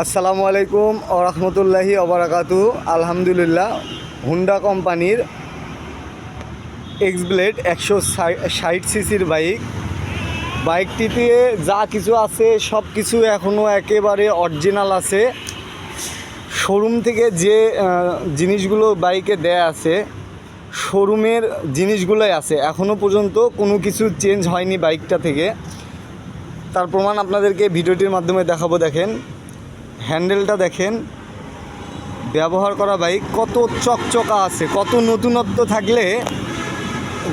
আসসালামু আলাইকুম ও রহমতুল্লাহি অবরাকাতু আলহামদুলিল্লাহ হুন্ডা কোম্পানির এক্স ব্লেড একশো ষাট সিসির বাইক বাইকটিতে যা কিছু আছে, সব কিছু এখনও একেবারে অরিজিনাল আছে। শোরুম থেকে যে জিনিসগুলো বাইকে দেয়া আছে শোরুমের জিনিসগুলোই আছে। এখনও পর্যন্ত কোনো কিছু চেঞ্জ হয়নি বাইকটা থেকে। তার প্রমাণ আপনাদেরকে ভিডিওটির মাধ্যমে দেখাবো, দেখেন। হ্যান্ডেলটা দেখেন। ব্যবহার করা বাইক কত চকচকা আছে, কত নতুনত্ব থাকলে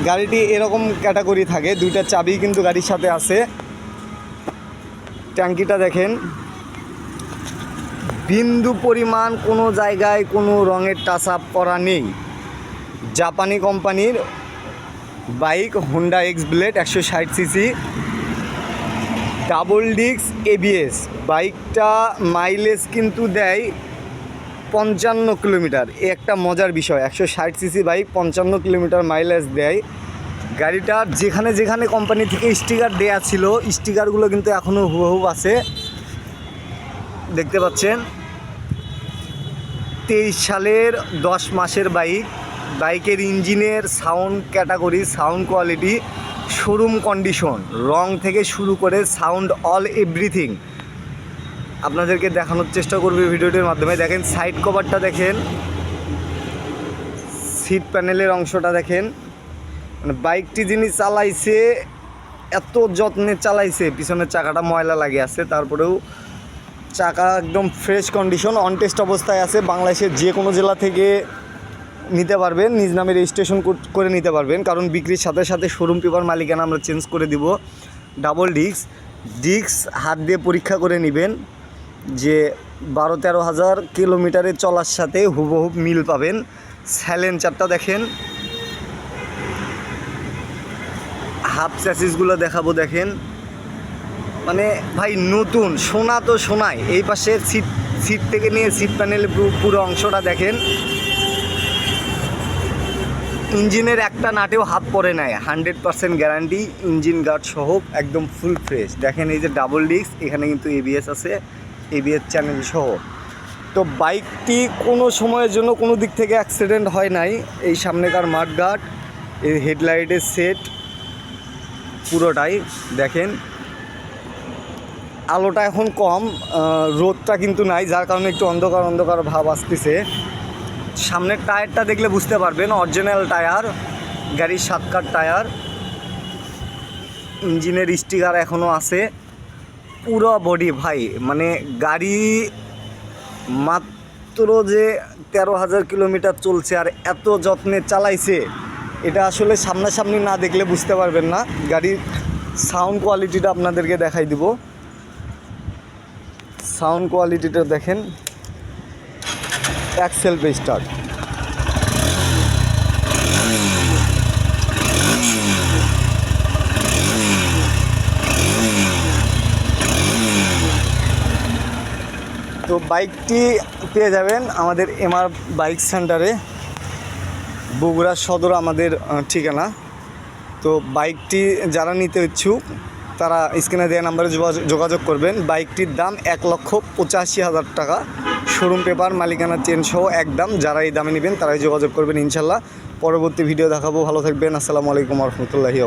গাড়িটি এরকম ক্যাটাগরি থাকে, দুইটা চাবি কিন্তু গাড়ির সাথে আছে। ট্যাঙ্কিটা দেখেন। বিন্দু পরিমাণ কোনো জায়গায় কোনো রঙের টাচ আপ করা নেই। জাপানি কোম্পানির বাইক হোন্ডা এক্স ব্লেড একশো ষাট সিসি ডাবল ডিস্ক এবিএস বাইকটা মাইলেজ কিন্তু দেয় পঞ্চান্ন কিলোমিটার। এ একটা মজার বিষয়, একশো ষাট সিসি বাইক পঞ্চান্ন কিলোমিটার মাইলেজ দেয়। গাড়িটার যেখানে যেখানে কোম্পানি থেকে স্টিকার দেয়া ছিল স্টিকারগুলো কিন্তু এখনও হুবহু আছে। দেখতে পাচ্ছেন, তেইশ সালের দশ মাসের বাইক বাইকের ইঞ্জিনের sound category sound quality showroom condition রং থেকে শুরু করে সাউন্ড অল এভরিথিং আপনাদেরকে দেখানোর চেষ্টা করবে ভিডিওটির মাধ্যমে। দেখেন সাইড কভারটা দেখেন। সিট প্যানেলের অংশটা দেখেন। মানে বাইকটি যিনি চালাইছে, এত যত্নে চালাইছে, পিছনের চাকাটা ময়লা লাগে আছে, তারপরেও চাকা একদম ফ্রেশ কন্ডিশন অন টেস্ট অবস্থায় আছে। বাংলাদেশের যে কোনো জেলা থেকে নিতে পারবেন, নিজ নামে রেজিস্ট্রেশন করে নিতে পারবেন। কারণ বিক্রির সাথে সাথে শোরুম পেপার মালিকানা আমরা চেঞ্জ করে দিব। ডাবল ডিস্ক ডিস্ক হাত দিয়ে পরীক্ষা করে নেবেন যে বারো তেরো হাজার কিলোমিটারে চলার সাথে হুবহুব মিল পাবেন। স্যালেঞ্চারটা দেখেন। হাফ স্যাসিসগুলো দেখাবো, দেখেন। মানে ভাই, নতুন, সোনা তো সোনায় এই পাশে সিট সিট থেকে নিয়ে সিট প্যানেল পুরো অংশটা দেখেন। ইঞ্জিনের একটা নাটেও হাত পড়ে নাই। Hundred percent guarantee, engine guard সহ একদম ফুল ফ্রেশ। দেখেন এই যে ডাবল ডিস্ক, এখানে কিন্তু এবিএস আছে এবিএস চ্যানেল সহ। তো বাইকটি কোনো সময়ের জন্য কোনো দিক থেকে অ্যাক্সিডেন্ট হয় নাই। এই সামনেকার মাঠ গার্ড এই হেডলাইটের সেট পুরোটাই দেখেন। আলোটা এখন কম রোদটা কিন্তু নাই, যার কারণে একটু অন্ধকার অন্ধকার ভাব আসতেছে। সামনের টায়ারটা দেখলে বুঝতে পারবেন অরিজিনাল টায়ার গাড়ির সাতকার টায়ার, ইঞ্জিনের স্টিকার এখনও আছে। পুরো বডি ভাই মানে গাড়ি মাত্র যে তেরো হাজার কিলোমিটার চলছে আর এত যত্নে চালাইছে, এটা আসলে সামনাসামনি না দেখলে বুঝতে পারবেন না। গাড়ির সাউন্ড কোয়ালিটিটা আপনাদেরকে দেখাই দিব। সাউন্ড কোয়ালিটিটা দেখেন। অ্যাক্সেল স্টার্ট তো বাইকটি পেয়ে যাবেন আমাদের এমআর বাইক সেন্টারে, বগুড়া সদর আমাদের ঠিকানা। তো বাইকটি যারা নিতে ইচ্ছুক, তারা স্ক্রিনে দেওয়া নাম্বারে যোগাযোগ করবেন। বাইকটির দাম এক লক্ষ পঁচাশি হাজার টাকা। শোরুম পেপার, মালিকানা চেন সহ একদম যারা এই দামে নেবেন তারাই যোগাযোগ করবেন ইনশাল্লাহ। পরবর্তী ভিডিও দেখাবো। ভালো থাকবেন। আসসালামু আলাইকুম রহমতুল্লাহি